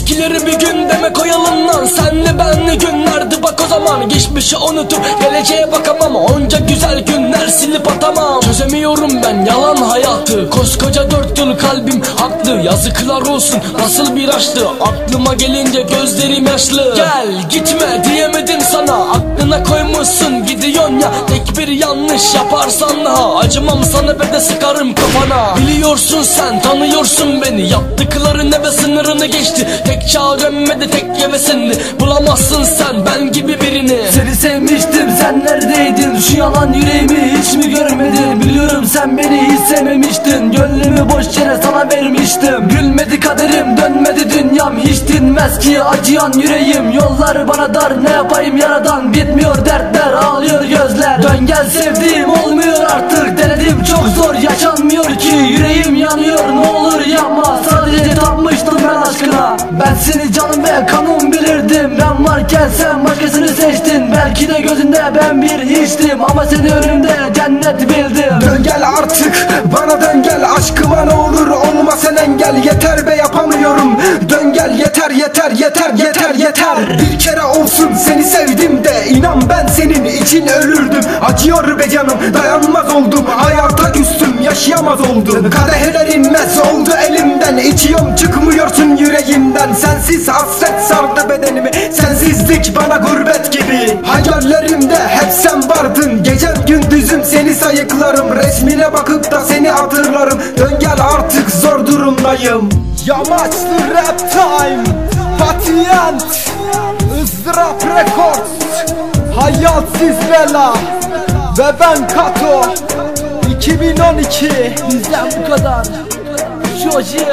Eskileri bir gündeme koyalım lan. Senle benle günlerdi? Bak o zaman Geçmişi unutup geleceğe bakamam. Onca güzel günler silip atamam. Çözemiyorum ben yalan hayatı haklı Yazıklar olsun. Nasıl bir aşktı Aklıma gelince gözlerim yaşlı. Gel gitme diyemedim sana. Aklına koymuşsun gidiyorsun ya. Tek bir yanlış yaparsan ha. Acımam sana ve de sıkarım kafana. Biliyorsun sen tanıyorsun beni. Yaptıkların ve sınırını geçti. Tek çağ dönmedi tek yemesindi Bulamazsın sen ben gibi birini. Seni sevmiştim sen neredeydin? Şu yalan yüreğimi hiç mi görmedin? Biliyorum sen beni hiç sevmemiştin. Gönlümü boş yere sana vermiştim. Gülmedi kaderim dönmedi dünyam. Hiç dinmez ki acıyan yüreğim. Yollar bana dar ne yapayım yaradan? Bitmiyor dertler ağlıyor gözler. Dön gel sevdiğim olmuyor artık. Denedim çok zor yaşanmıyor ki. Yüreğim yanıyor ne olur yapma. Sadece tapmıştım ben aşkına. Ben seni canım ve kanım bilirdim. Ben varken sen başkasını seçtin Belki de gözünde ben bir hiçtim. Ama seni önümde cennet bildim. Dön gel artık bana dön gel. Aşkıma ne olur olma sen engel. Yeter be yapamıyorum. Dön gel yeter yeter yeter yeter yeter. Bir kere olsun seni sevdim de inan ben senin için ölürdüm. Acıyor be canım dayanmaz oldum. Hayata küstüm yaşayamaz oldum. Kadehler inmez oldu elimden. İçiyorum çıkmıyorsun yüreğimden. Sensiz hasret sardı bedenimi. Sensizlik bana gurbet gibi sayıklarım Resmine bakıp da seni hatırlarım. Dön gel artık zor durumdayım. Yamaçlı rap time Patient ızdırap records Hayatsiz bela Ve ben Kato. 2012 Bizden bu kadar. Joji